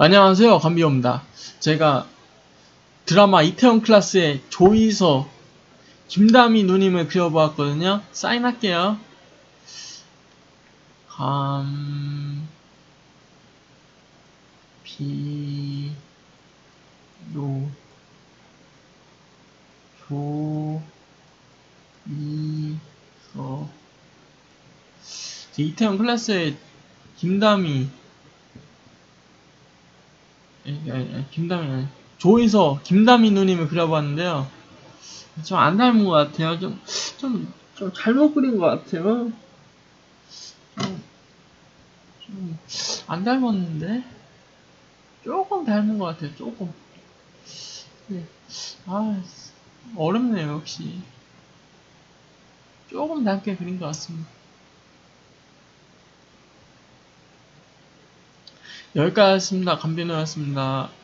안녕하세요. 감비호입니다. 제가 드라마 이태원 클라스의 조이서 김다미 누님을 그려보았거든요. 사인할게요. 감, 비, 요, 조, 이, 서. 제 이태원 클라스의 김다미, 아니, 아니, 아니, 김다미 아니 조이서 김다미 누님을 그려봤는데요. 좀 안 닮은 것 같아요. 좀, 좀, 좀 잘못 그린 것 같아요. 좀, 좀, 안 닮았는데? 조금 닮은 것 같아요, 조금. 네. 아, 어렵네요, 역시. 조금 닮게 그린 것 같습니다. 여기까지였습니다. 감비노였습니다.